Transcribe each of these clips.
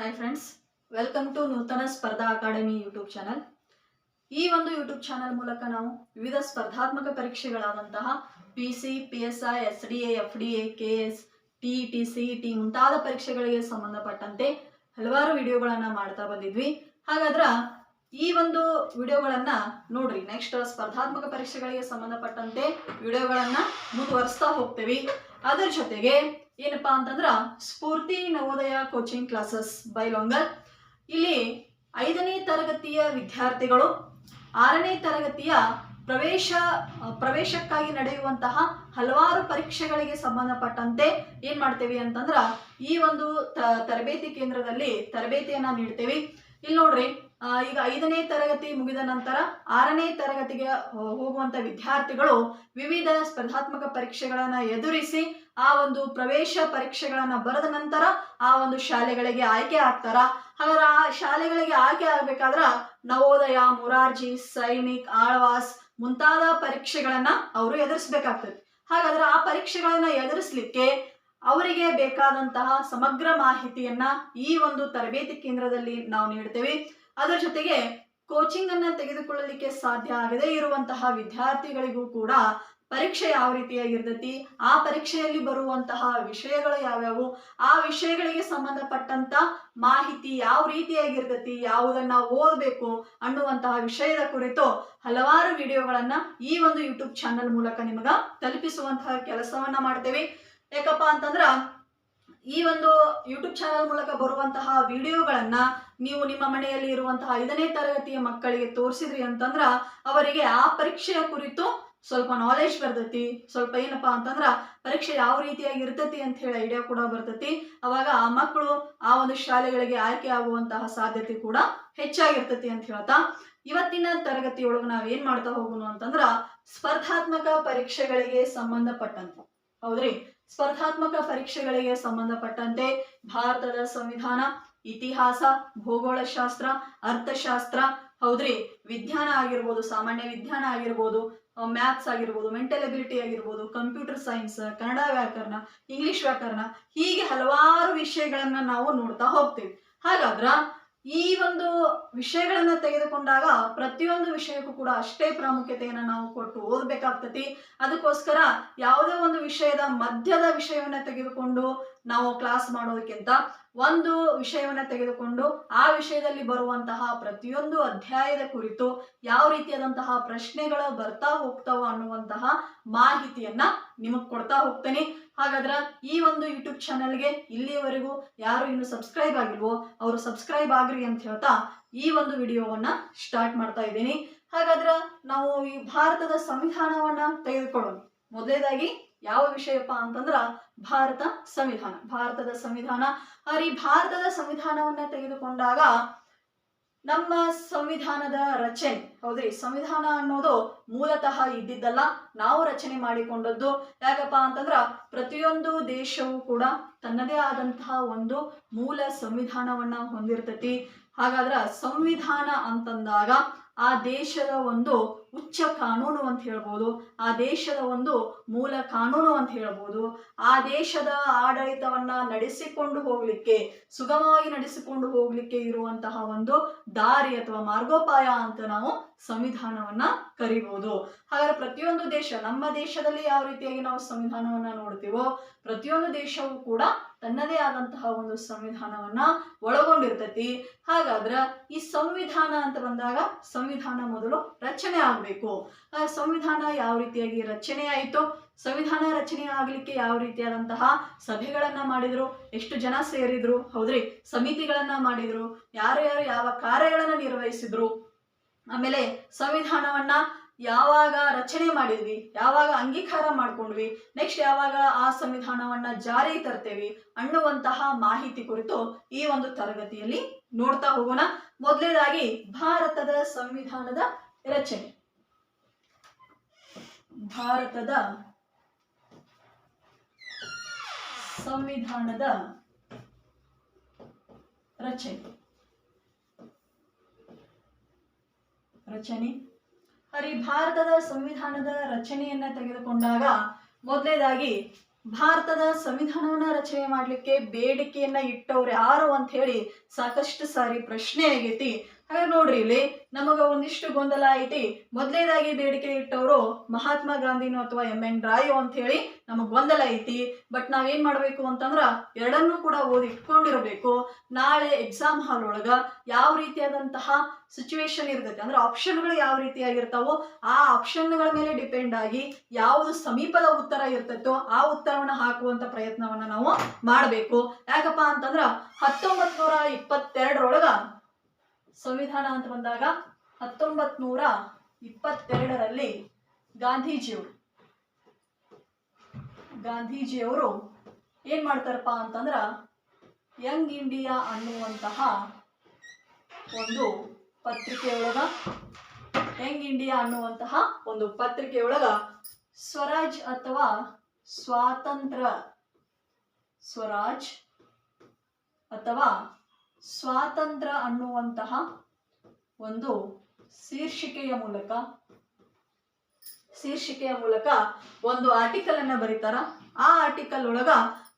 Hi friends welcome to ನೂತನ ಸ್ಪರ್ಧಾ academy YouTube channel ಈ ಒಂದು ಯೂಟ್ಯೂಬ್ ಚಾನಲ್ ಮೂಲಕ ನಾವು ವಿವಿಧ ಸ್ಪರ್ಧಾತ್ಮಕ ಪರೀಕ್ಷೆಗಳಾದಂತಹ P C P S I S D A F D A K S T T C T ಮುಂತಾದ ಪರೀಕ್ಷೆಗಳಿಗೆ ಸಂಬಂಧಪಟ್ಟಂತೆ ಹಲವಾರು ವಿಡಿಯೋಗಳನ್ನು ಮಾಡ್ತಾ ಬಂದಿದ್ವಿ. ಹಾಗಾದ್ರೆ ಈ ಒಂದು ವಿಡಿಯೋಗಳನ್ನ ನೋಡ್ರಿ. ನೆಕ್ಸ್ಟ್ ಸ್ಪರ್ಧಾತ್ಮಕ ಪರೀಕ್ಷೆಗಳಿಗೆ ಸಂಬಂಧಪಟ್ಟಂತೆ ವಿಡಿಯೋಗಳನ್ನ ಮುಂದುವರಿಸ್ತಾ ಹೋಗ್ತೇವೆ. ಅದರ ಜೊತೆಗೆ ಏನಪ್ಪಾ ಅಂತಂದ್ರ Sphoorti Navodaya coaching classes by Longal ಇಲ್ಲಿ ಐದನೇ ತರಗತಿಯ ವಿದ್ಯಾರ್ಥಿಗಳು, ಆರನೇ ತರಗತಿಯ ಪ್ರವೇಶ, ಪ್ರವೇಶಕ್ಕಾಗಿ ನಡೆಯುವಂತಹ ಹಲವಾರು ಪರೀಕ್ಷೆಗಳಿಗೆ ಸಂಬಂಧಪಟ್ಟಂತೆ ಏನ್ ಮಾಡ್ತೇವೆ ಅಂತಂದ್ರ ಈ ಒಂದು ತರಬೇತಿ ಕೇಂದ್ರದಲ್ಲಿ ತರಬೇತಿಯನ್ನ ನೀಡ್ತೇವೆ. ಇಲ್ಲಿ ನೋಡ್ರಿ ಈಗ ಐದನೇ ತರಗತಿ ಮುಗಿದ ನಂತರ ಆರನೇ ತರಗತಿಗೆ ಹೋಗುವಂತ ವಿದ್ಯಾರ್ಥಿಗಳು ವಿವಿಧ ಸ್ಪರ್ಧಾತ್ಮಕ ಪರೀಕ್ಷೆಗಳನ್ನ ಎದುರಿಸಿ ಆ ಒಂದು ಪ್ರವೇಶ ಪರೀಕ್ಷೆಗಳನ್ನ ಬರೆದ ನಂತರ ಆ ಒಂದು ಶಾಲೆಗಳಿಗೆ ಆಯ್ಕೆ ಆಗ್ತಾರ. ಹಾಗಾದ್ರೆ ಆ ಶಾಲೆಗಳಿಗೆ ಆಯ್ಕೆ ಆಗ್ಬೇಕಾದ್ರ ನವೋದಯ, ಮುರಾರ್ಜಿ, ಸೈನಿಕ್, ಆಳ್ವಾಸ್ ಮುಂತಾದ ಪರೀಕ್ಷೆಗಳನ್ನ ಅವರು ಎದುರಿಸ್ಬೇಕಾಗ್ತದೆ. ಹಾಗಾದ್ರೆ ಆ ಪರೀಕ್ಷೆಗಳನ್ನ ಎದುರಿಸ್ಲಿಕ್ಕೆ ಅವರಿಗೆ ಬೇಕಾದಂತಹ ಸಮಗ್ರ ಮಾಹಿತಿಯನ್ನ ಈ ಒಂದು ತರಬೇತಿ ಕೇಂದ್ರದಲ್ಲಿ ನಾವು ನೀಡ್ತೇವೆ. ಅದರ ಜೊತೆಗೆ ಕೋಚಿಂಗ್ ಅನ್ನ ತೆಗೆದುಕೊಳ್ಳಲಿಕ್ಕೆ ಸಾಧ್ಯ ಆಗದೆ ಇರುವಂತಹ ವಿದ್ಯಾರ್ಥಿಗಳಿಗೂ ಕೂಡ ಪರೀಕ್ಷೆ ಯಾವ ರೀತಿಯಾಗಿರ್ತೈತಿ, ಆ ಪರೀಕ್ಷೆಯಲ್ಲಿ ಬರುವಂತಹ ವಿಷಯಗಳು ಯಾವ್ಯಾವು, ಆ ವಿಷಯಗಳಿಗೆ ಸಂಬಂಧಪಟ್ಟಂತ ಮಾಹಿತಿ ಯಾವ ರೀತಿಯಾಗಿರ್ತೈತಿ, ಯಾವುದನ್ನ ಓದಬೇಕು ಅನ್ನುವಂತಹ ವಿಷಯದ ಕುರಿತು ಹಲವಾರು ವಿಡಿಯೋಗಳನ್ನ ಈ ಒಂದು ಯೂಟ್ಯೂಬ್ ಚಾನಲ್ ಮೂಲಕ ನಿಮಗ ತಲುಪಿಸುವಂತಹ ಕೆಲಸವನ್ನ ಮಾಡ್ತೇವೆ. ಯಾಕಪ್ಪ ಅಂತಂದ್ರ, ಈ ಒಂದು ಯೂಟ್ಯೂಬ್ ಚಾನಲ್ ಮೂಲಕ ಬರುವಂತಹ ವಿಡಿಯೋಗಳನ್ನ ನೀವು ನಿಮ್ಮ ಮನೆಯಲ್ಲಿ ಇರುವಂತಹ ಐದನೇ ತರಗತಿಯ ಮಕ್ಕಳಿಗೆ ತೋರಿಸಿದ್ರಿ ಅಂತಂದ್ರ, ಅವರಿಗೆ ಆ ಪರೀಕ್ಷೆಯ ಕುರಿತು ಸ್ವಲ್ಪ ನಾಲೆಜ್ ಬರ್ತೈತಿ, ಸ್ವಲ್ಪ ಏನಪ್ಪಾ ಅಂತಂದ್ರ ಪರೀಕ್ಷೆ ಯಾವ ರೀತಿಯಾಗಿ ಇರ್ತೈತಿ ಅಂತ ಹೇಳಿ ಐಡಿಯಾ ಕೂಡ ಬರ್ತೈತಿ. ಅವಾಗ ಆ ಮಕ್ಕಳು ಆ ಒಂದು ಶಾಲೆಗಳಿಗೆ ಆಯ್ಕೆ ಆಗುವಂತಹ ಸಾಧ್ಯತೆ ಕೂಡ ಹೆಚ್ಚಾಗಿರ್ತೈತಿ ಅಂತ ಹೇಳ್ತಾ. ಇವತ್ತಿನ ತರಗತಿಯೊಳಗೆ ನಾವ್ ಏನ್ ಮಾಡ್ತಾ ಹೋಗೋಣ ಅಂತಂದ್ರ ಸ್ಪರ್ಧಾತ್ಮಕ ಪರೀಕ್ಷೆಗಳಿಗೆ ಸಂಬಂಧಪಟ್ಟಂತ. ಹೌದ್ರಿ? ಸ್ಪರ್ಧಾತ್ಮಕ ಪರೀಕ್ಷೆಗಳಿಗೆ ಸಂಬಂಧಪಟ್ಟಂತೆ ಭಾರತದ ಸಂವಿಧಾನ, ಇತಿಹಾಸ, ಭೂಗೋಳಶಾಸ್ತ್ರ, ಅರ್ಥಶಾಸ್ತ್ರ, ಹೌದ್ರಿ? ವಿಜ್ಞಾನ ಆಗಿರ್ಬೋದು, ಸಾಮಾನ್ಯ ವಿಜ್ಞಾನ ಆಗಿರ್ಬೋದು ಮ್ಯಾಥ್ಸ್ ಆಗಿರ್ಬೋದು ಮೆಂಟಲ್ ಎಬಿಲಿಟಿ ಆಗಿರ್ಬೋದು ಕಂಪ್ಯೂಟರ್ ಸೈನ್ಸ್ ಕನ್ನಡ ವ್ಯಾಕರಣ ಇಂಗ್ಲಿಷ್ ವ್ಯಾಕರಣ, ಹೀಗೆ ಹಲವಾರು ವಿಷಯಗಳನ್ನ ನಾವು ನೋಡ್ತಾ ಹೋಗ್ತೀವಿ. ಹಾಗಾದ್ರ ಈ ಒಂದು ವಿಷಯಗಳನ್ನ ತೆಗೆದುಕೊಂಡಾಗ ಪ್ರತಿಯೊಂದು ವಿಷಯಕ್ಕೂ ಕೂಡ ಅಷ್ಟೇ ಪ್ರಾಮುಖ್ಯತೆಯನ್ನ ನಾವು ಕೊಟ್ಟು ಓದ್ಬೇಕಾಗ್ತತಿ. ಅದಕ್ಕೋಸ್ಕರ ಯಾವುದೇ ಒಂದು ವಿಷಯದ ಮಧ್ಯದ ವಿಷಯವನ್ನ ತೆಗೆದುಕೊಂಡು ನಾವು ಕ್ಲಾಸ್ ಮಾಡೋದಕ್ಕಿಂತ ಒಂದು ವಿಷಯವನ್ನ ತೆಗೆದುಕೊಂಡು ಆ ವಿಷಯದಲ್ಲಿ ಬರುವಂತಹ ಪ್ರತಿಯೊಂದು ಅಧ್ಯಾಯದ ಕುರಿತು ಯಾವ ರೀತಿಯಾದಂತಹ ಪ್ರಶ್ನೆಗಳು ಬರ್ತಾ ಹೋಗ್ತಾವ ಅನ್ನುವಂತಹ ಮಾಹಿತಿಯನ್ನ ನಿಮಗ್ ಕೊಡ್ತಾ ಹೋಗ್ತೇನೆ. ಹಾಗಾದ್ರ ಈ ಒಂದು ಯೂಟ್ಯೂಬ್ ಚಾನಲ್ಗೆ ಇಲ್ಲಿಯವರೆಗೂ ಯಾರು ಇನ್ನು ಸಬ್ಸ್ಕ್ರೈಬ್ ಆಗಿಲ್ವೋ ಅವರು ಸಬ್ಸ್ಕ್ರೈಬ್ ಆಗ್ರಿ ಅಂತ ಹೇಳ್ತಾ ಈ ಒಂದು ವಿಡಿಯೋವನ್ನ ಸ್ಟಾರ್ಟ್ ಮಾಡ್ತಾ ಇದ್ದೀನಿ. ಹಾಗಾದ್ರ ನಾವು ಈ ಭಾರತದ ಸಂವಿಧಾನವನ್ನ ತೆಗೆದುಕೊಳ್ಳೋಣ. ಮೊದಲೇದಾಗಿ ಯಾವ ವಿಷಯಪ್ಪ ಅಂತಂದ್ರ ಭಾರತ ಸಂವಿಧಾನ. ಭಾರತದ ಸಂವಿಧಾನ. ಈ ಭಾರತದ ಸಂವಿಧಾನವನ್ನ ತೆಗೆದುಕೊಂಡಾಗ ನಮ್ಮ ಸಂವಿಧಾನದ ರಚನೆ, ಹೌದ್ರಿ? ಸಂವಿಧಾನ ಅನ್ನೋದು ಮೂಲತಃ ಇದ್ದಿದ್ದಲ್ಲ. ನಾವು ರಚನೆ ಮಾಡಿಕೊಂಡದ್ದು ಯಾಕಪ್ಪ ಅಂತಂದ್ರ ಪ್ರತಿಯೊಂದು ದೇಶವೂ ಕೂಡ ತನ್ನದೇ ಆದಂತಹ ಒಂದು ಮೂಲ ಸಂವಿಧಾನವನ್ನ ಹೊಂದಿರ್ತತಿ. ಹಾಗಾದ್ರ ಸಂವಿಧಾನ ಅಂತಂದಾಗ ಆ ದೇಶದ ಒಂದು ಉಚ್ಚ ಕಾನೂನು ಅಂತ ಹೇಳ್ಬೋದು. ಆ ದೇಶದ ಒಂದು ಮೂಲ ಕಾನೂನು ಅಂತ ಹೇಳ್ಬೋದು. ಆ ದೇಶದ ಆಡಳಿತವನ್ನ ನಡೆಸಿಕೊಂಡು ಹೋಗ್ಲಿಕ್ಕೆ, ಸುಗಮವಾಗಿ ನಡೆಸಿಕೊಂಡು ಹೋಗ್ಲಿಕ್ಕೆ ಇರುವಂತಹ ಒಂದು ದಾರಿ ಅಥವಾ ಮಾರ್ಗೋಪಾಯ ಅಂತ ನಾವು ಸಂವಿಧಾನವನ್ನ ಕರಿಬಹುದು ಹಾಗಾದ್ರೆ ಪ್ರತಿಯೊಂದು ದೇಶ, ನಮ್ಮ ದೇಶದಲ್ಲಿ ಯಾವ ರೀತಿಯಾಗಿ ನಾವು ಸಂವಿಧಾನವನ್ನ ನೋಡ್ತೀವೋ, ಪ್ರತಿಯೊಂದು ದೇಶವೂ ಕೂಡ ತನ್ನದೇ ಆದಂತಹ ಒಂದು ಸಂವಿಧಾನವನ್ನ ಒಳಗೊಂಡಿರ್ತೈತಿ. ಹಾಗಾದ್ರ ಈ ಸಂವಿಧಾನ ಅಂತ ಬಂದಾಗ ಸಂವಿಧಾನ ಮೊದಲು ರಚನೆ ಆಗ್ಬೇಕು. ಆ ಸಂವಿಧಾನ ಯಾವ ರೀತಿಯಾಗಿ ರಚನೆ ಆಯಿತು? ಸಂವಿಧಾನ ರಚನೆ ಆಗ್ಲಿಕ್ಕೆ ಯಾವ ರೀತಿಯಾದಂತಹ ಸಭೆಗಳನ್ನ ಮಾಡಿದ್ರು? ಎಷ್ಟು ಜನ ಸೇರಿದ್ರು? ಹೌದ್ರಿ, ಸಮಿತಿಗಳನ್ನ ಮಾಡಿದ್ರು? ಯಾರು ಯಾರು ಯಾವ ಕಾರ್ಯಗಳನ್ನ ನಿರ್ವಹಿಸಿದ್ರು? ಆಮೇಲೆ ಸಂವಿಧಾನವನ್ನ ಯಾವಾಗ ರಚನೆ ಮಾಡಿದ್ವಿ, ಯಾವಾಗ ಅಂಗೀಕಾರ ಮಾಡ್ಕೊಂಡ್ವಿ ನೆಕ್ಸ್ಟ್ ಯಾವಾಗ ಆ ಸಂವಿಧಾನವನ್ನ ಜಾರಿ ತರ್ತೇವಿ ಅನ್ನುವಂತಹ ಮಾಹಿತಿ ಕುರಿತು ಈ ಒಂದು ತರಗತಿಯಲ್ಲಿ ನೋಡ್ತಾ ಹೋಗೋಣ. ಮೊದಲನೇದಾಗಿ ಭಾರತದ ಸಂವಿಧಾನದ ರಚನೆ. ಭಾರತದ ಸಂವಿಧಾನದ ರಚನೆ. ರಚನೆ. ಹರಿ ಭಾರತದ ಸಂವಿಧಾನದ ರಚನೆಯನ್ನ ತೆಗೆದುಕೊಂಡಾಗ ಮೊದಲನೇದಾಗಿ ಭಾರತದ ಸಂವಿಧಾನವನ್ನ ರಚನೆ ಮಾಡಲಿಕ್ಕೆ ಬೇಡಿಕೆಯನ್ನ ಇಟ್ಟವ್ರು ಯಾರು ಅಂತ ಹೇಳಿ ಸಾಕಷ್ಟು ಸಾರಿ ಪ್ರಶ್ನೆ ಆಗೈತಿ. ಹಾಗೆ ನೋಡ್ರಿ ಇಲ್ಲಿ ನಮಗ ಒಂದಿಷ್ಟು ಗೊಂದಲ ಐತಿ. ಮೊದಲೇದಾಗಿ ಬೇಡಿಕೆ ಇಟ್ಟವರು ಮಹಾತ್ಮ ಗಾಂಧಿನೋ ಅಥವಾ ಎಂ ಎನ್ ರಾಯೋ ಅಂತ ಹೇಳಿ ನಮಗ್ ಗೊಂದಲ ಐತಿ. ಬಟ್ ನಾವೇನ್ ಮಾಡ್ಬೇಕು ಅಂತಂದ್ರ ಎರಡನ್ನೂ ಕೂಡ ಓದಿ ಇಟ್ಕೊಂಡಿರಬೇಕು ನಾಳೆ ಎಕ್ಸಾಮ್ ಹಾಲ್ ಒಳಗ ಯಾವ ರೀತಿಯಾದಂತಹ ಸಿಚುವೇಶನ್ ಇರ್ತೈತೆ, ಅಂದ್ರೆ ಆಪ್ಷನ್ಗಳು ಯಾವ ರೀತಿಯಾಗಿರ್ತಾವೋ ಆ ಆಪ್ಷನ್ಗಳ ಮೇಲೆ ಡಿಪೆಂಡ್ ಆಗಿ ಯಾವುದು ಸಮೀಪದ ಉತ್ತರ ಇರ್ತೈತೋ ಆ ಉತ್ತರವನ್ನು ಹಾಕುವಂತ ಪ್ರಯತ್ನವನ್ನ ನಾವು ಮಾಡಬೇಕು. ಯಾಕಪ್ಪ ಅಂತಂದ್ರ ಹತ್ತೊಂಬತ್ ನೂರ ಇಪ್ಪತ್ತೆರಡರೊಳಗ ಸಂವಿಧಾನ ಅಂತ ಬಂದಾಗ ಹತ್ತೊಂಬತ್ ನೂರ ಇಪ್ಪತ್ತೆರಡರಲ್ಲಿ ಗಾಂಧೀಜಿಯವರು. ಗಾಂಧೀಜಿಯವರು ಏನ್ ಮಾಡ್ತಾರಪ್ಪ ಅಂತಂದ್ರ ಯಂಗ್ ಇಂಡಿಯಾ ಅನ್ನುವಂತಹ ಒಂದು ಪತ್ರಿಕೆಯೊಳಗ, ಯಂಗ್ ಇಂಡಿಯಾ ಅನ್ನುವಂತಹ ಒಂದು ಪತ್ರಿಕೆಯೊಳಗ ಸ್ವರಾಜ್ ಅಥವಾ ಸ್ವಾತಂತ್ರ್ಯ, ಸ್ವರಾಜ್ ಅಥವಾ ಸ್ವಾತಂತ್ರ್ಯ ಅನ್ನುವಂತಹ ಒಂದು ಶೀರ್ಷಿಕೆಯ ಮೂಲಕ ಶೀರ್ಷಿಕೆಯ ಮೂಲಕ ಒಂದು ಆರ್ಟಿಕಲ್ ಅನ್ನ ಬರೀತಾರ. ಆ ಆರ್ಟಿಕಲ್ ಒಳಗ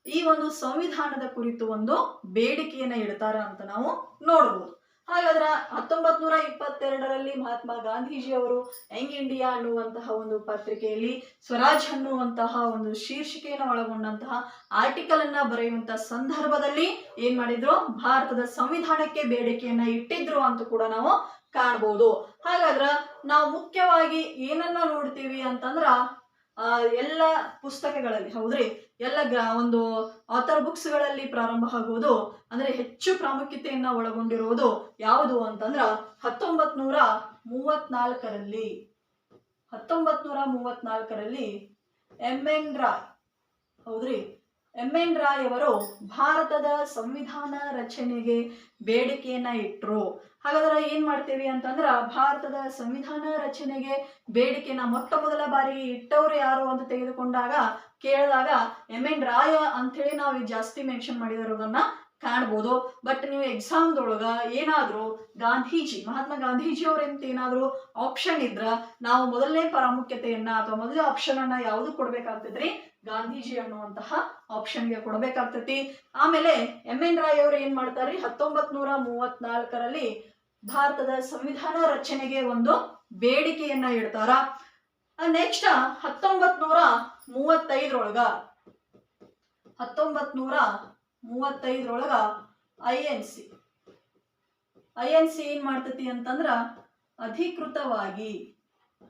ಈ ಒಂದು ಸಂವಿಧಾನದ ಕುರಿತು ಒಂದು ಬೇಡಿಕೆಯನ್ನ ಇಡ್ತಾರ ಅಂತ ನಾವು ನೋಡ್ಬೋದು. ಹಾಗಾದ್ರೆ ಹತ್ತೊಂಬತ್ ನೂರ ಇಪ್ಪತ್ತೆರಡರಲ್ಲಿ ಮಹಾತ್ಮ ಗಾಂಧೀಜಿ ಅವರು ಯಂಗ್ ಇಂಡಿಯಾ ಅನ್ನುವಂತಹ ಒಂದು ಪತ್ರಿಕೆಯಲ್ಲಿ ಸ್ವರಾಜ್ ಅನ್ನುವಂತಹ ಒಂದು ಶೀರ್ಷಿಕೆಯನ್ನು ಒಳಗೊಂಡಂತಹ ಆರ್ಟಿಕಲ್ ಅನ್ನ ಬರೆಯುವಂತ ಸಂದರ್ಭದಲ್ಲಿ ಏನ್ ಮಾಡಿದ್ರು? ಭಾರತದ ಸಂವಿಧಾನಕ್ಕೆ ಬೇಡಿಕೆಯನ್ನ ಇಟ್ಟಿದ್ರು ಅಂತ ಕೂಡ ನಾವು ಕಾಣ್ಬೋದು. ಹಾಗಾದ್ರ ನಾವು ಮುಖ್ಯವಾಗಿ ಏನನ್ನ ನೋಡ್ತೀವಿ ಅಂತಂದ್ರ ಎಲ್ಲ ಪುಸ್ತಕಗಳಲ್ಲಿ, ಹೌದ್ರಿ? ಎಲ್ಲ ಒಂದು ಆಥರ್ ಬುಕ್ಸ್ಗಳಲ್ಲಿ ಪ್ರಾರಂಭ ಆಗುವುದು, ಅಂದ್ರೆ ಹೆಚ್ಚು ಪ್ರಾಮುಖ್ಯತೆಯನ್ನ ಒಳಗೊಂಡಿರುವುದು ಯಾವುದು ಅಂತಂದ್ರ ಹತ್ತೊಂಬತ್ ನೂರ ಮೂವತ್ನಾಲ್ಕರಲ್ಲಿ ಹತ್ತೊಂಬತ್ ನೂರ ಮೂವತ್ನಾಲ್ಕರಲ್ಲಿ ಎನ್ ರಾಯ್, ಹೌದ್ರಿ? ಎಂ ಎನ್ ರಾಯ್ ಅವರು ಭಾರತದ ಸಂವಿಧಾನ ರಚನೆಗೆ ಬೇಡಿಕೆಯನ್ನ ಇಟ್ರು. ಹಾಗಾದ್ರೆ ಏನ್ ಮಾಡ್ತೀವಿ ಅಂತಂದ್ರ ಭಾರತದ ಸಂವಿಧಾನ ರಚನೆಗೆ ಬೇಡಿಕೆನ ಮೊಟ್ಟ ಮೊದಲ ಬಾರಿಗೆ ಇಟ್ಟವ್ರು ಯಾರು ಅಂತ ತೆಗೆದುಕೊಂಡಾಗ ಕೇಳಿದಾಗ ಎಂ ಎನ್ ರಾಯ ಅಂತೇಳಿ ನಾವು ಜಾಸ್ತಿ ಮೆನ್ಷನ್ ಮಾಡಿರೋದನ್ನ ಕಾಣ್ಬೋದು. ಬಟ್ ನೀವು ಎಕ್ಸಾಮ್ದೊಳಗ ಏನಾದರೂ ಗಾಂಧೀಜಿ, ಮಹಾತ್ಮ ಗಾಂಧೀಜಿ ಅವರಿಂತ ಏನಾದರೂ ಆಪ್ಷನ್ ಇದ್ರ, ನಾವು ಮೊದಲನೇ ಪ್ರಾಮುಖ್ಯತೆಯನ್ನ ಅಥವಾ ಮೊದಲ ಆಪ್ಷನ್ ಅನ್ನ ಯಾವ್ದು ಕೊಡ್ಬೇಕಾಗ್ತದ್ರಿ? ಗಾಂಧೀಜಿ ಅನ್ನುವಂತಹ ಆಪ್ಷನ್ಗೆ ಕೊಡಬೇಕಾಗ್ತತಿ. ಆಮೇಲೆ ಎಂ ಎನ್ ರಾಯ್ ಅವರು ಏನ್ ಮಾಡ್ತಾರ್ರಿ? ಹತ್ತೊಂಬತ್ ನೂರ ಮೂವತ್ನಾಲ್ಕರಲ್ಲಿ ಭಾರತದ ಸಂವಿಧಾನ ರಚನೆಗೆ ಒಂದು ಬೇಡಿಕೆಯನ್ನ ಇಡ್ತಾರ. ನೆಕ್ಸ್ಟ್ ಹತ್ತೊಂಬತ್ ನೂರ ಮೂವತ್ತೈದರೊಳಗ ಹತ್ತೊಂಬತ್ ನೂರ ಮೂವತ್ತೈದರೊಳಗ I N C, I N C ಏನ್ ಮಾಡ್ತತಿ ಅಂತಂದ್ರ ಅಧಿಕೃತವಾಗಿ,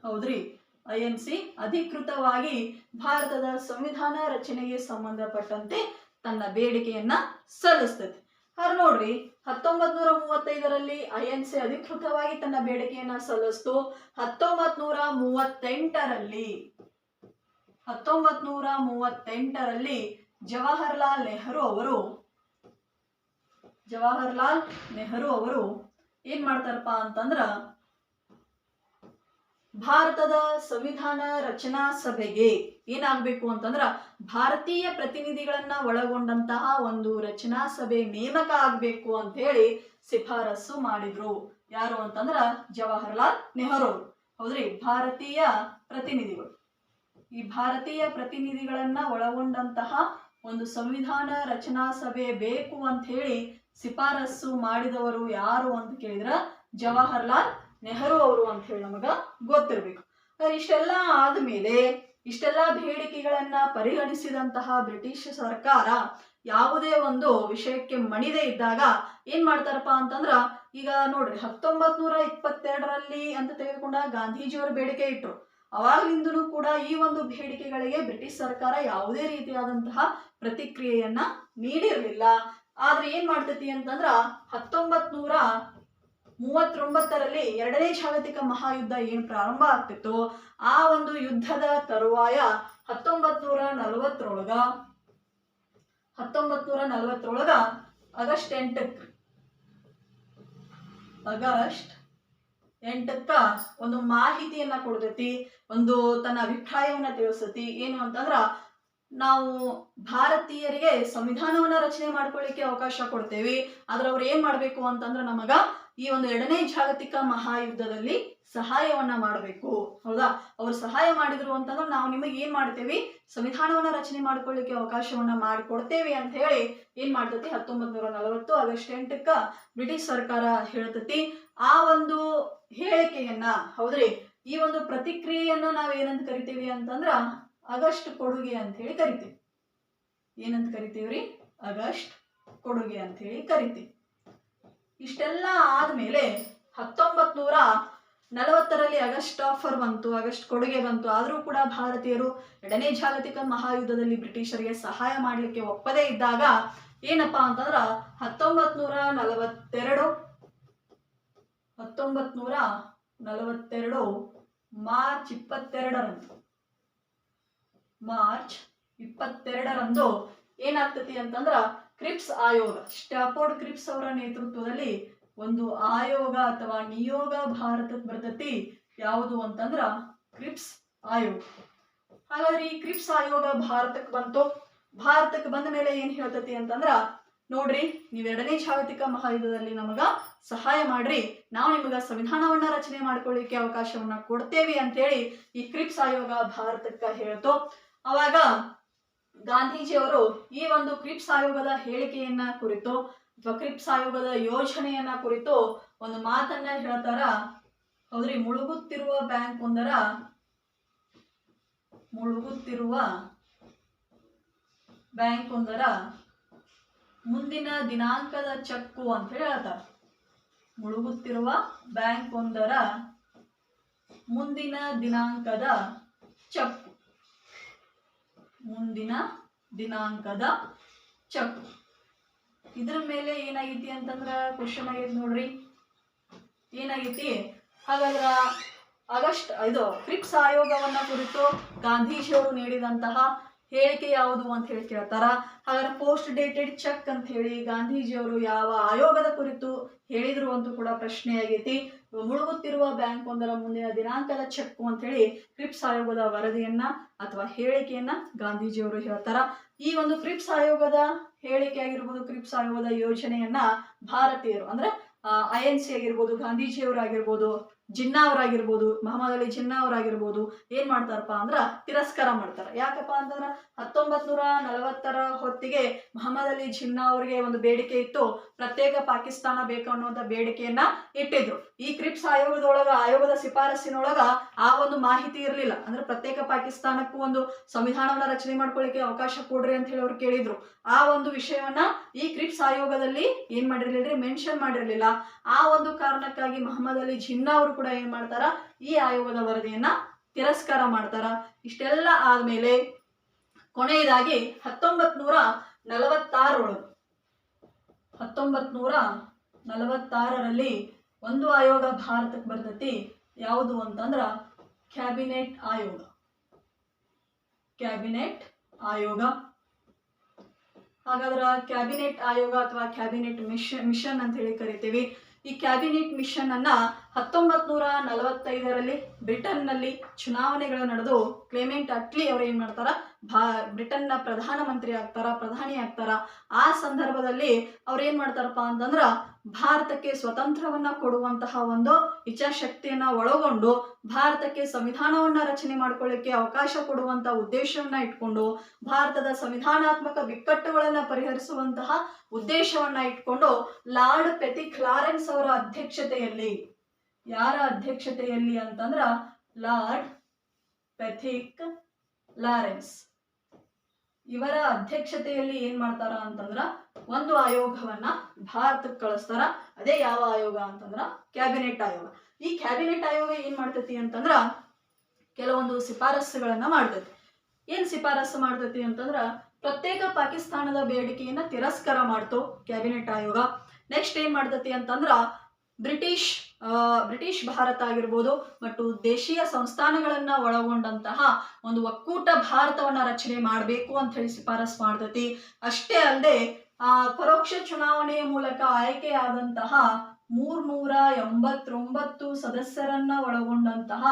ಹೌದ್ರಿ? ಐ ಎನ್ ಸಿ ಅಧಿಕೃತವಾಗಿ ಭಾರತದ ಸಂವಿಧಾನ ರಚನೆಗೆ ಸಂಬಂಧಪಟ್ಟಂತೆ ತನ್ನ ಬೇಡಿಕೆಯನ್ನ ಸಲ್ಲಿಸ್ತದೆ. ಹಾಗೆ ನೋಡ್ರಿ ಹತ್ತೊಂಬತ್ ನೂರ ಮೂವತ್ತೈದರಲ್ಲಿ ಐ ಎನ್ ಸಿ ಅಧಿಕೃತವಾಗಿ ತನ್ನ ಬೇಡಿಕೆಯನ್ನ ಸಲ್ಲಿಸ್ತು. ಹತ್ತೊಂಬತ್ ನೂರ ಮೂವತ್ತೆಂಟರಲ್ಲಿ ಹತ್ತೊಂಬತ್ ನೂರ ಮೂವತ್ತೆಂಟರಲ್ಲಿ ಜವಾಹರ್ಲಾಲ್ ನೆಹರು ಅವರು, ಜವಾಹರ್ಲಾಲ್ ನೆಹರು ಅವರು ಏನ್ ಮಾಡ್ತಾರಪ್ಪ ಅಂತಂದ್ರ ಭಾರತದ ಸಂವಿಧಾನ ರಚನಾ ಸಭೆಗೆ ಏನಾಗಬೇಕು ಅಂತಂದ್ರ ಭಾರತೀಯ ಪ್ರತಿನಿಧಿಗಳನ್ನ ಒಳಗೊಂಡಂತಹ ಒಂದು ರಚನಾ ಸಭೆ ನೇಮಕ ಆಗ್ಬೇಕು ಅಂತ ಹೇಳಿ ಶಿಫಾರಸು ಮಾಡಿದ್ರು. ಯಾರು ಅಂತಂದ್ರ ಜವಾಹರ್ಲಾಲ್ ನೆಹರು ಹೌದ್ರಿ? ಭಾರತೀಯ ಪ್ರತಿನಿಧಿಗಳು. ಈ ಭಾರತೀಯ ಪ್ರತಿನಿಧಿಗಳನ್ನ ಒಳಗೊಂಡಂತಹ ಒಂದು ಸಂವಿಧಾನ ರಚನಾ ಸಭೆ ಬೇಕು ಅಂತ ಹೇಳಿ ಶಿಫಾರಸು ಮಾಡಿದವರು ಯಾರು ಅಂತ ಕೇಳಿದ್ರ ಜವಾಹರ್ಲಾಲ್ ನೆಹರು ಅವರು ಅಂತ ಹೇಳಿ ನಮಗ ಗೊತ್ತಿರ್ಬೇಕು. ಆದರೆ ಇಷ್ಟೆಲ್ಲ ಆದ್ಮೇಲೆ, ಇಷ್ಟೆಲ್ಲ ಬೇಡಿಕೆಗಳನ್ನ ಪರಿಗಣಿಸಿದಂತಹ ಬ್ರಿಟಿಷ್ ಸರ್ಕಾರ ಯಾವುದೇ ಒಂದು ವಿಷಯಕ್ಕೆ ಮಣಿದೇ ಇದ್ದಾಗ ಏನ್ ಮಾಡ್ತಾರಪ್ಪ ಅಂತಂದ್ರ, ಈಗ ನೋಡ್ರಿ ಹತ್ತೊಂಬತ್ ನೂರ ಇಪ್ಪತ್ತೆರಡರಲ್ಲಿ ಅಂತ ತೆಗೆದುಕೊಂಡಾಗ ಗಾಂಧೀಜಿಯವರ ಬೇಡಿಕೆ ಇಟ್ರು. ಅವಾಗಲಿಂದನೂ ಕೂಡ ಈ ಒಂದು ಬೇಡಿಕೆಗಳಿಗೆ ಬ್ರಿಟಿಷ್ ಸರ್ಕಾರ ಯಾವುದೇ ರೀತಿಯಾದಂತಹ ಪ್ರತಿಕ್ರಿಯೆಯನ್ನ ನೀಡಿರಲಿಲ್ಲ. ಆದ್ರೆ ಏನ್ ಮಾಡ್ತೈತಿ ಅಂತಂದ್ರ ಹತ್ತೊಂಬತ್ ನೂರ ಮೂವತ್ತೊಂಬತ್ತರಲ್ಲಿ ಎರಡನೇ ಜಾಗತಿಕ ಮಹಾಯುದ್ಧ ಏನ್ ಪ್ರಾರಂಭ ಆಗ್ತಿತ್ತು? ಆ ಒಂದು ಯುದ್ಧದ ತರುವಾಯ ಹತ್ತೊಂಬತ್ ನೂರ ನಲವತ್ತರೊಳಗ ಹತ್ತೊಂಬತ್ ನೂರ ನಲವತ್ತರೊಳಗ ಆಗಸ್ಟ್ ಎಂಟಕ್ ಆಗಸ್ಟ್ ಎಂಟಕ್ಕ ಒಂದು ಮಾಹಿತಿಯನ್ನ ಕೊಡ್ತೈತಿ, ಒಂದು ತನ್ನ ಅಭಿಪ್ರಾಯವನ್ನ ತಿಳಿಸತಿ. ಏನು ಅಂತಂದ್ರ, ನಾವು ಭಾರತೀಯರಿಗೆ ಸಂವಿಧಾನವನ್ನ ರಚನೆ ಮಾಡ್ಕೊಳ್ಳಿಕ್ಕೆ ಅವಕಾಶ ಕೊಡ್ತೇವಿ. ಆದ್ರೆ ಅವ್ರು ಏನ್ ಮಾಡ್ಬೇಕು ಅಂತಂದ್ರೆ ನಮಗ ಈ ಒಂದು ಎರಡನೇ ಜಾಗತಿಕ ಮಹಾಯುದ್ಧದಲ್ಲಿ ಸಹಾಯವನ್ನ ಮಾಡಬೇಕು. ಹೌದಾ? ಅವ್ರು ಸಹಾಯ ಮಾಡಿದ್ರು ಅಂತಂದ್ರೆ ನಾವು ನಿಮಗೆ ಏನ್ ಮಾಡ್ತೇವಿ? ಸಂವಿಧಾನವನ್ನ ರಚನೆ ಮಾಡ್ಕೊಳ್ಳಿಕ್ಕೆ ಅವಕಾಶವನ್ನ ಮಾಡಿಕೊಡ್ತೇವೆ ಅಂತ ಹೇಳಿ ಏನ್ ಮಾಡ್ತತಿ? ಹತ್ತೊಂಬತ್ ನೂರ ನಲವತ್ತು ಆಗಸ್ಟ್ ಎಂಟಕ್ಕ ಬ್ರಿಟಿಷ್ ಸರ್ಕಾರ ಹೇಳ್ತತಿ. ಆ ಒಂದು ಹೇಳಿಕೆಯನ್ನ, ಹೌದ್ರಿ? ಈ ಒಂದು ಪ್ರತಿಕ್ರಿಯೆಯನ್ನ ನಾವ್ ಏನಂತ ಕರಿತೀವಿ ಅಂತಂದ್ರ ಆಗಸ್ಟ್ ಕೊಡುಗೆ ಅಂತ ಹೇಳಿ ಕರಿತೀವಿ. ಏನಂತ ಕರಿತೀವ್ರಿ? ಆಗಸ್ಟ್ ಕೊಡುಗೆ ಅಂತ ಹೇಳಿ ಕರಿತೀವಿ. ಇಷ್ಟೆಲ್ಲ ಆದಮೇಲೆ ಹತ್ತೊಂಬತ್ ನೂರ ನಲವತ್ತರಲ್ಲಿ ಆಗಸ್ಟ್ ಆಫರ್ ಬಂತು, ಆಗಸ್ಟ್ ಕೊಡುಗೆ ಬಂತು. ಆದರೂ ಕೂಡ ಭಾರತೀಯರು ಎರಡನೇ ಜಾಗತಿಕ ಮಹಾಯುದ್ಧದಲ್ಲಿ ಬ್ರಿಟಿಷರಿಗೆ ಸಹಾಯ ಮಾಡಲಿಕ್ಕೆ ಒಪ್ಪದೇ ಇದ್ದಾಗ ಏನಪ್ಪಾ ಅಂತಂದ್ರ ಹತ್ತೊಂಬತ್ ನೂರ ನಲವತ್ತೆರಡು ಹತ್ತೊಂಬತ್ ನೂರ ನಲವತ್ತೆರಡು ಮಾರ್ಚ್ ಇಪ್ಪತ್ತೆರಡರಂದು ಮಾರ್ಚ್ ಇಪ್ಪತ್ತೆರಡರಂದು ಏನಾಗ್ತತಿ ಅಂತಂದ್ರ ಕ್ರಿಪ್ಸ್ ಆಯೋಗ ಸ್ಟಾಫೋರ್ಡ್ ಕ್ರಿಪ್ಸ್ ಅವರ ನೇತೃತ್ವದಲ್ಲಿ ಒಂದು ಆಯೋಗ ಅಥವಾ ನಿಯೋಗ ಭಾರತಕ್ಕೆ ಬರ್ತತಿ ಯಾವುದು ಅಂತಂದ್ರ ಕ್ರಿಪ್ಸ್ ಆಯೋಗ. ಹಾಗಾದ್ರೆ ಈ ಕ್ರಿಪ್ಸ್ ಆಯೋಗ ಭಾರತಕ್ಕೆ ಬಂತು. ಭಾರತಕ್ಕೆ ಬಂದ ಮೇಲೆ ಏನ್ ಹೇಳ್ತತಿ ಅಂತಂದ್ರ, ನೋಡ್ರಿ, ನೀವ್ ಎರಡನೇ ಜಾಗತಿಕ ಮಹಾಯುದ್ಧದಲ್ಲಿ ನಮಗ ಸಹಾಯ ಮಾಡ್ರಿ. ನಾವು ನಿಮಗ ಸಂವಿಧಾನವನ್ನ ರಚನೆ ಮಾಡ್ಕೊಳ್ಳಿಕ್ಕೆ ಅವಕಾಶವನ್ನ ಕೊಡ್ತೇವೆ ಅಂತೇಳಿ ಈ ಕ್ರಿಪ್ಸ್ ಆಯೋಗ ಭಾರತಕ್ಕ ಹೇಳ್ತು. ಅವಾಗ ಗಾಂಧೀಜಿಯವರು ಈ ಒಂದು ಕ್ರಿಪ್ಸ್ ಆಯೋಗದ ಹೇಳಿಕೆಯನ್ನ ಕುರಿತು ಅಥವಾ ಕ್ರಿಪ್ಸ್ ಆಯೋಗದ ಯೋಜನೆಯನ್ನ ಕುರಿತು ಒಂದು ಮಾತನ್ನ ಹೇಳ್ತಾರ. ಹೌದ್ರಿ, ಮುಳುಗುತ್ತಿರುವ ಬ್ಯಾಂಕ್ ಒಂದರ ಮುಳುಗುತ್ತಿರುವ ಬ್ಯಾಂಕ್ ಒಂದರ ಮುಂದಿನ ದಿನಾಂಕದ ಚಕ್ಕು ಅಂತ ಹೇಳಿ ಹೇಳ್ತಾರ. ಮುಳುಗುತ್ತಿರುವ ಬ್ಯಾಂಕ್ ಒಂದರ ಮುಂದಿನ ದಿನಾಂಕದ ಚಕ್ಕು. ಮುಂದಿನ ದಿನಾಂಕದ ಚೆಕ್. ಇದ್ರ ಮೇಲೆ ಏನಾಗೈತಿ ಅಂತಂದ್ರ ಕ್ವಶನ್ ಆಗೈತಿ ನೋಡ್ರಿ. ಏನಾಗೈತಿ? ಹಾಗಾದ್ರ ಆಗಸ್ಟ್, ಇದು ಕ್ರಿಪ್ಸ್ ಆಯೋಗವನ್ನ ಕುರಿತು ಗಾಂಧೀಜಿಯವರು ನೀಡಿದಂತಹ ಹೇಳಿಕೆ ಯಾವುದು ಅಂತ ಹೇಳಿ ಕೇಳ್ತಾರ? ಹಾಗಾದ್ರೆ ಪೋಸ್ಟ್ ಡೇಟೆಡ್ ಚೆಕ್ ಅಂತ ಹೇಳಿ ಗಾಂಧೀಜಿಯವರು ಯಾವ ಆಯೋಗದ ಕುರಿತು ಹೇಳಿದ್ರು ಅಂತೂ ಕೂಡ ಪ್ರಶ್ನೆ ಆಗೈತಿ. ಮುಳುಗುತ್ತಿರುವ ಬ್ಯಾಂಕ್ ಒಂದರ ಮುಂದಿನ ದಿನಾಂಕದ ಚೆಕ್ ಅಂತ ಹೇಳಿ ಕ್ರಿಪ್ಸ್ ಆಯೋಗದ ವರದಿಯನ್ನ ಅಥವಾ ಹೇಳಿಕೆಯನ್ನ ಗಾಂಧೀಜಿಯವರು ಹೇಳ್ತಾರ? ಈ ಒಂದು ಕ್ರಿಪ್ಸ್ ಆಯೋಗದ ಹೇಳಿಕೆ ಆಗಿರ್ಬೋದು ಕ್ರಿಪ್ಸ್ ಆಯೋಗದ ಯೋಜನೆಯನ್ನ ಭಾರತೀಯರು ಅಂದ್ರೆ ಐ ಎನ್ ಸಿ ಆಗಿರ್ಬೋದು ಗಾಂಧೀಜಿಯವರಾಗಿರ್ಬೋದು ಜಿನ್ನಾ ಅವರಾಗಿರ್ಬೋದು, ಮಹಮ್ಮದ್ ಅಲಿ ಜಿನ್ನಾ ಅವರಾಗಿರ್ಬೋದು, ಏನ್ ಮಾಡ್ತಾರಪ್ಪ ಅಂದ್ರ ತಿರಸ್ಕಾರ ಮಾಡ್ತಾರ. ಯಾಕಪ್ಪ ಅಂತಂದ್ರ ಹತ್ತೊಂಬತ್ ನೂರ ನಲವತ್ತರ ಹೊತ್ತಿಗೆ ಮಹಮ್ಮದ್ ಅಲಿ ಜಿನ್ನಾ ಅವರಿಗೆ ಒಂದು ಬೇಡಿಕೆ ಇತ್ತು. ಪ್ರತ್ಯೇಕ ಪಾಕಿಸ್ತಾನ ಬೇಕು ಅನ್ನುವಂತ ಬೇಡಿಕೆಯನ್ನ ಇಟ್ಟಿದ್ರು. ಈ ಕ್ರಿಪ್ಸ್ ಆಯೋಗದೊಳಗ, ಆಯೋಗದ ಶಿಫಾರಸ್ಸಿನೊಳಗ ಆ ಒಂದು ಮಾಹಿತಿ ಇರಲಿಲ್ಲ. ಅಂದ್ರೆ ಪ್ರತ್ಯೇಕ ಪಾಕಿಸ್ತಾನಕ್ಕೂ ಒಂದು ಸಂವಿಧಾನವನ್ನ ರಚನೆ ಮಾಡ್ಕೊಳ್ಳಿಕ್ಕೆ ಅವಕಾಶ ಕೊಡ್ರಿ ಅಂತ ಹೇಳಿ ಅವ್ರು ಕೇಳಿದ್ರು. ಆ ಒಂದು ವಿಷಯವನ್ನ ಈ ಕ್ರಿಪ್ಸ್ ಆಯೋಗದಲ್ಲಿ ಏನ್ ಮಾಡಿರ್ಲಿಲ್ಲ ಮೆನ್ಷನ್ ಮಾಡಿರ್ಲಿಲ್ಲ. ಆ ಒಂದು ಕಾರಣಕ್ಕಾಗಿ ಮಹಮ್ಮದ್ ಅಲಿ ಜಿನ್ನಾ ಅವರು ಕೂಡ ಏನ್ ಮಾಡ್ತಾರ? ಈ ಆಯೋಗದ ವರದಿಯನ್ನ ತಿರಸ್ಕಾರ ಮಾಡ್ತಾರ. ಇಷ್ಟೆಲ್ಲ ಆದ್ಮೇಲೆ ಕೊನೆಯದಾಗಿ ಹತ್ತೊಂಬತ್ ನೂರ ನಲವತ್ತಾರೊಳಗೆ ಹತ್ತೊಂಬತ್ ನೂರ ನಲವತ್ತಾರರಲ್ಲಿ ಒಂದು ಆಯೋಗ ಭಾರತಕ್ಕೆ ಬರ್ತೈತಿ. ಯಾವುದು ಅಂತಂದ್ರ ಕ್ಯಾಬಿನೆಟ್ ಆಯೋಗ. ಕ್ಯಾಬಿನೆಟ್ ಆಯೋಗ. ಹಾಗಾದ್ರ ಕ್ಯಾಬಿನೆಟ್ ಆಯೋಗ ಅಥವಾ ಕ್ಯಾಬಿನೆಟ್ ಮಿಷನ್ ಮಿಷನ್ ಅಂತ ಹೇಳಿ ಕರಿತೀವಿ. ಈ ಕ್ಯಾಬಿನೆಟ್ ಮಿಷನ್ ಅನ್ನ ಹತ್ತೊಂಬತ್ ನೂರ ನಲವತ್ತೈದರಲ್ಲಿ ಬ್ರಿಟನ್ನಲ್ಲಿ ಚುನಾವಣೆಗಳು ನಡೆದು ಕ್ಲೇಮೆಂಟ್ ಅಟ್ಲಿ ಅವರು ಏನ್ ಮಾಡ್ತಾರ? ಭಾ, ಬ್ರಿಟನ್ನ ಪ್ರಧಾನಮಂತ್ರಿ ಆಗ್ತಾರ, ಪ್ರಧಾನಿ ಆಗ್ತಾರ. ಆ ಸಂದರ್ಭದಲ್ಲಿ ಅವ್ರು ಏನ್ ಮಾಡ್ತಾರಪ್ಪ ಅಂತಂದ್ರ ಭಾರತಕ್ಕೆ ಸ್ವತಂತ್ರವನ್ನ ಕೊಡುವಂತಹ ಒಂದು ಇಚ್ಛಾಶಕ್ತಿಯನ್ನ ಒಳಗೊಂಡು ಭಾರತಕ್ಕೆ ಸಂವಿಧಾನವನ್ನ ರಚನೆ ಮಾಡ್ಕೊಳ್ಳಿಕ್ಕೆ ಅವಕಾಶ ಕೊಡುವಂತ ಉದ್ದೇಶವನ್ನ ಇಟ್ಕೊಂಡು ಭಾರತದ ಸಂವಿಧಾನಾತ್ಮಕ ಬಿಕ್ಕಟ್ಟುಗಳನ್ನ ಪರಿಹರಿಸುವಂತಹ ಉದ್ದೇಶವನ್ನ ಇಟ್ಕೊಂಡು ಲಾರ್ಡ್ ಪೆಥಿಕ್ ಕ್ಲಾರೆನ್ಸ್ ಅವರ ಅಧ್ಯಕ್ಷತೆಯಲ್ಲಿ, ಯಾರ ಅಧ್ಯಕ್ಷತೆಯಲ್ಲಿ ಅಂತಂದ್ರ ಲಾರ್ಡ್ ಪೆಥಿಕ್ ಲಾರೆನ್ಸ್. ಇವರ ಅಧ್ಯಕ್ಷತೆಯಲ್ಲಿ ಏನ್ ಮಾಡ್ತಾರ ಅಂತಂದ್ರ ಒಂದು ಆಯೋಗವನ್ನ ಭಾರತಕ್ಕೆ ಕಳಿಸ್ತಾರ, ಅದೇ ಯಾವ ಆಯೋಗ ಅಂತಂದ್ರ ಕ್ಯಾಬಿನೆಟ್ ಆಯೋಗ. ಈ ಕ್ಯಾಬಿನೆಟ್ ಆಯೋಗ ಏನ್ ಮಾಡ್ತೈತಿ ಅಂತಂದ್ರ ಕೆಲವೊಂದು ಶಿಫಾರಸ್ಸುಗಳನ್ನ ಮಾಡ್ತೈತಿ. ಏನ್ ಶಿಫಾರಸ್ಸು ಮಾಡ್ತೈತಿ ಅಂತಂದ್ರ ಪ್ರತ್ಯೇಕ ಪಾಕಿಸ್ತಾನದ ಬೇಡಿಕೆಯನ್ನ ತಿರಸ್ಕಾರ ಮಾಡ್ತು ಕ್ಯಾಬಿನೆಟ್ ಆಯೋಗ. ನೆಕ್ಸ್ಟ್ ಏನ್ ಮಾಡ್ತೈತಿ ಅಂತಂದ್ರ ಬ್ರಿಟಿಷ್ ಬ್ರಿಟಿಷ್ ಭಾರತ ಆಗಿರ್ಬೋದು ಮತ್ತು ದೇಶೀಯ ಸಂಸ್ಥಾನಗಳನ್ನ ಒಳಗೊಂಡಂತಹ ಒಂದು ಒಕ್ಕೂಟ ಭಾರತವನ್ನ ರಚನೆ ಮಾಡಬೇಕು ಅಂತ ಹೇಳಿ ಶಿಫಾರಸ್ ಮಾಡ್ತತಿ. ಅಷ್ಟೇ ಅಲ್ಲದೆ, ಆ, ಪರೋಕ್ಷ ಚುನಾವಣೆಯ ಮೂಲಕ ಆಯ್ಕೆಯಾದಂತಹ ಮೂರ್ನೂರ ಎಂಬತ್ತೊಂಬತ್ತು ಸದಸ್ಯರನ್ನ ಒಳಗೊಂಡಂತಹ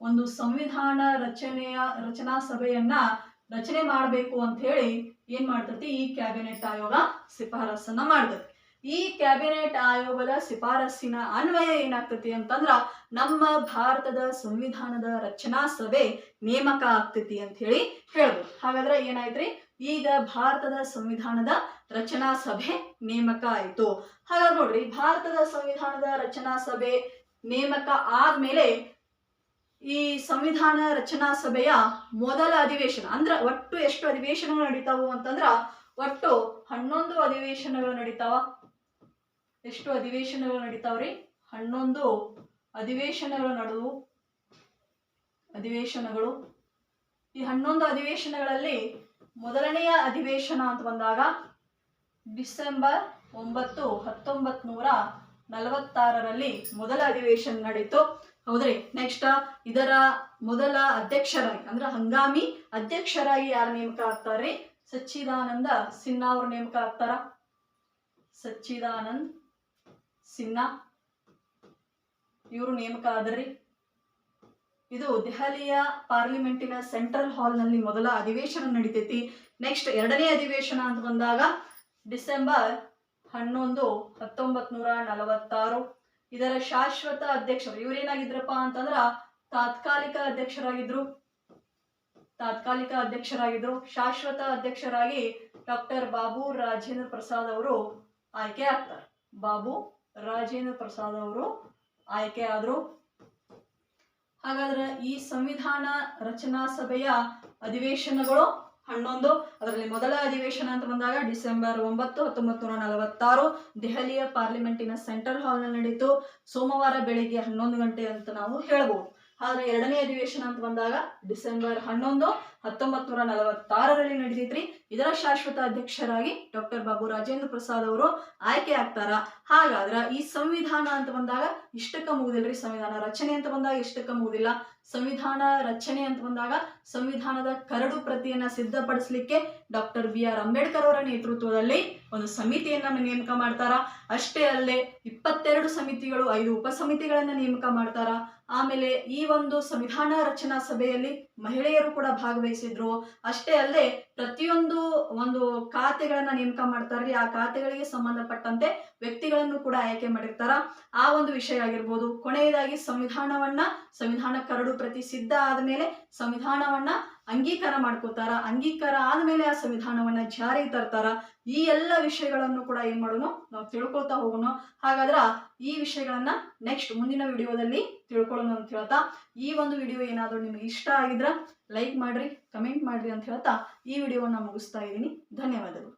ಒಂದು ಸಂವಿಧಾನ ರಚನೆಯ, ರಚನಾ ಸಭೆಯನ್ನ ರಚನೆ ಮಾಡಬೇಕು ಅಂತ ಹೇಳಿ ಏನ್ ಮಾಡ್ತತಿ ಈ ಕ್ಯಾಬಿನೆಟ್ ಆಯೋಗ ಶಿಫಾರಸನ್ನ ಮಾಡ್ತೈತಿ. ಈ ಕ್ಯಾಬಿನೆಟ್ ಆಯೋಗದ ಶಿಫಾರಸ್ಸಿನ ಅನ್ವಯ ಏನಾಗ್ತತಿ ಅಂತಂದ್ರ ನಮ್ಮ ಭಾರತದ ಸಂವಿಧಾನದ ರಚನಾ ಸಭೆ ನೇಮಕ ಆಗ್ತತಿ ಅಂತ ಹೇಳಿ ಹೇಳ್ಬೋದು. ಹಾಗಾದ್ರೆ ಏನಾಯ್ತ್ರಿ? ಈಗ ಭಾರತದ ಸಂವಿಧಾನದ ರಚನಾ ಸಭೆ ನೇಮಕ ಆಯ್ತು. ಹಾಗಾದ್ರೆ ನೋಡ್ರಿ, ಭಾರತದ ಸಂವಿಧಾನದ ರಚನಾ ಸಭೆ ನೇಮಕ ಆದ್ಮೇಲೆ ಈ ಸಂವಿಧಾನ ರಚನಾ ಸಭೆಯ ಮೊದಲ ಅಧಿವೇಶನ, ಅಂದ್ರ ಒಟ್ಟು ಎಷ್ಟು ಅಧಿವೇಶನಗಳು ನಡೀತಾವು ಅಂತಂದ್ರ ಒಟ್ಟು ಹನ್ನೊಂದು ಅಧಿವೇಶನಗಳು ನಡೀತಾವ. ಎಷ್ಟು ಅಧಿವೇಶನಗಳು ನಡೀತಾವ್ರಿ? ಹನ್ನೊಂದು ಅಧಿವೇಶನಗಳು ನಡೆದವು ಅಧಿವೇಶನಗಳು. ಈ ಹನ್ನೊಂದು ಅಧಿವೇಶನಗಳಲ್ಲಿ ಮೊದಲನೆಯ ಅಧಿವೇಶನ ಅಂತ ಬಂದಾಗ ಡಿಸೆಂಬರ್ ಒಂಬತ್ತು ಹತ್ತೊಂಬತ್ ನೂರ ನಲವತ್ತಾರರಲ್ಲಿ ಮೊದಲ ಅಧಿವೇಶನ ನಡೀತು. ಹೌದ್ರಿ? ನೆಕ್ಸ್ಟ್ ಇದರ ಮೊದಲ ಅಧ್ಯಕ್ಷರಾಗಿ, ಅಂದ್ರೆ ಹಂಗಾಮಿ ಅಧ್ಯಕ್ಷರಾಗಿ ಯಾರು ನೇಮಕ ಆಗ್ತಾರ್ರಿ? ಸಚ್ಚಿದಾನಂದ ಸಿನ್ಹಾ ಅವ್ರು ನೇಮಕ ಆಗ್ತಾರ? ಸಚ್ಚಿದಾನಂದ್ ಸಿನ್ಹಾ ಇವರು ನೇಮಕ ಆದ್ರಿ ಇದು ದೆಹಲಿಯ ಪಾರ್ಲಿಮೆಂಟಿನ ಸೆಂಟ್ರಲ್ ಹಾಲ್ನಲ್ಲಿ ಮೊದಲ ಅಧಿವೇಶನ ನಡೀತೈತಿ. ನೆಕ್ಸ್ಟ್ ಎರಡನೇ ಅಧಿವೇಶನ ಅಂತ ಬಂದಾಗ ಡಿಸೆಂಬರ್ ಹನ್ನೊಂದು ಹತ್ತೊಂಬತ್ ನೂರ ನಲವತ್ತಾರು. ಇದರ ಶಾಶ್ವತ ಅಧ್ಯಕ್ಷರು ಇವರೇನಾಗಿದ್ರಪ್ಪ ಅಂತಂದ್ರ ತಾತ್ಕಾಲಿಕ ಅಧ್ಯಕ್ಷರಾಗಿದ್ರು. ತಾತ್ಕಾಲಿಕ ಅಧ್ಯಕ್ಷರಾಗಿದ್ರು. ಶಾಶ್ವತ ಅಧ್ಯಕ್ಷರಾಗಿ ಡಾಕ್ಟರ್ ಬಾಬು ರಾಜೇಂದ್ರ ಪ್ರಸಾದ್ ಅವರು ಆಯ್ಕೆ ಆಗ್ತಾರೆ. ಬಾಬು ರಾಜೇಂದ್ರ ಪ್ರಸಾದ್ ಅವರು ಆಯ್ಕೆ ಆದ್ರು ಹಾಗಾದ್ರೆ ಈ ಸಂವಿಧಾನ ರಚನಾ ಸಭೆಯ ಅಧಿವೇಶನಗಳು ಹನ್ನೊಂದು, ಅದರಲ್ಲಿ ಮೊದಲ ಅಧಿವೇಶನ ಅಂತ ಬಂದಾಗ ಡಿಸೆಂಬರ್ ಒಂಬತ್ತು, ಹತ್ತೊಂಬತ್ತು ನೂರ ನಲವತ್ತಾರು, ದೆಹಲಿಯ ಪಾರ್ಲಿಮೆಂಟಿನ ಸೆಂಟ್ರಲ್ ಹಾಲ್ನಲ್ಲಿ ನಡೀತು. ಸೋಮವಾರ ಬೆಳಿಗ್ಗೆ ಹನ್ನೊಂದು ಗಂಟೆ ಅಂತ ನಾವು ಹೇಳ್ಬೋದು. ಆದ್ರೆ ಎರಡನೇ ಅಧಿವೇಶನ ಅಂತ ಬಂದಾಗ ಡಿಸೆಂಬರ್ ಹನ್ನೊಂದು ಹತ್ತೊಂಬತ್ತು ನೂರ ನಲವತ್ತಾರರಲ್ಲಿ ನಡೆದಿದ್ರಿ ಇದರ ಶಾಶ್ವತ ಅಧ್ಯಕ್ಷರಾಗಿ ಡಾಕ್ಟರ್ ಬಾಬು ರಾಜೇಂದ್ರ ಪ್ರಸಾದ್ ಅವರು ಆಯ್ಕೆ ಆಗ್ತಾರ. ಹಾಗಾದ್ರ ಈ ಸಂವಿಧಾನ ಅಂತ ಬಂದಾಗ ಇಷ್ಟಕ್ಕ ಮುಗುದಿಲ್ರಿ ಸಂವಿಧಾನ ರಚನೆ ಅಂತ ಬಂದಾಗ ಇಷ್ಟಕ್ಕ ಮುಗುದಿಲ್ಲ. ಸಂವಿಧಾನ ರಚನೆ ಅಂತ ಬಂದಾಗ ಸಂವಿಧಾನದ ಕರಡು ಪ್ರತಿಯನ್ನ ಸಿದ್ಧಪಡಿಸಲಿಕ್ಕೆ ಡಾಕ್ಟರ್ ಬಿ ಆರ್ ಅಂಬೇಡ್ಕರ್ ಅವರ ನೇತೃತ್ವದಲ್ಲಿ ಒಂದು ಸಮಿತಿಯನ್ನ ನೇಮಕ ಮಾಡ್ತಾರ. ಅಷ್ಟೇ ಅಲ್ಲದೆ ಇಪ್ಪತ್ತೆರಡು ಸಮಿತಿಗಳು ಐದು ಉಪಸಮಿತಿಗಳನ್ನ ನೇಮಕ ಮಾಡ್ತಾರ. ಆಮೇಲೆ ಈ ಒಂದು ಸಂವಿಧಾನ ರಚನಾ ಸಭೆಯಲ್ಲಿ ಮಹಿಳೆಯರು ಕೂಡ ಭಾಗವಹಿಸಿದ್ರು. ಅಷ್ಟೇ ಅಲ್ಲದೆ ಪ್ರತಿಯೊಂದು ಒಂದು ಖಾತೆಗಳನ್ನ ನೇಮಕ ಮಾಡ್ತಾರ್ರಿ ಆ ಖಾತೆಗಳಿಗೆ ಸಂಬಂಧಪಟ್ಟಂತೆ ವ್ಯಕ್ತಿಗಳನ್ನು ಕೂಡ ಆಯ್ಕೆ ಮಾಡಿರ್ತಾರ. ಆ ಒಂದು ವಿಷಯ ಆಗಿರ್ಬೋದು. ಕೊನೆಯದಾಗಿ ಸಂವಿಧಾನವನ್ನ ಸಂವಿಧಾನ ಕರಡು ಪ್ರತಿ ಸಿದ್ಧ ಆದ್ಮೇಲೆ ಸಂವಿಧಾನವನ್ನ ಅಂಗೀಕಾರ ಮಾಡ್ಕೋತಾರ ಅಂಗೀಕಾರ ಆದಮೇಲೆ ಆ ಸಂವಿಧಾನವನ್ನ ಜಾರಿಗೆ ತರ್ತಾರ, ಈ ಎಲ್ಲ ವಿಷಯಗಳನ್ನು ಕೂಡ ಏನ್ ಮಾಡೋಣ ನಾವು ತಿಳ್ಕೊಳ್ತಾ ಹೋಗೋಣ ಹಾಗಾದ್ರ ಈ ವಿಷಯಗಳನ್ನ ನೆಕ್ಸ್ಟ್ ಮುಂದಿನ ವಿಡಿಯೋದಲ್ಲಿ ತಿಳ್ಕೊಳ್ಳೋಣ ಅಂತ ಹೇಳ್ತಾ, ಈ ಒಂದು ವಿಡಿಯೋ ಏನಾದರೂ ನಿಮಗೆ ಇಷ್ಟ ಆಗಿದ್ರ ಲೈಕ್ ಮಾಡ್ರಿ ಕಮೆಂಟ್ ಮಾಡ್ರಿ ಅಂತ ಹೇಳ್ತಾ, ಈ ವಿಡಿಯೋವನ್ನ ಮುಗಿಸ್ತಾ ಇದ್ದೀನಿ. ಧನ್ಯವಾದಗಳು.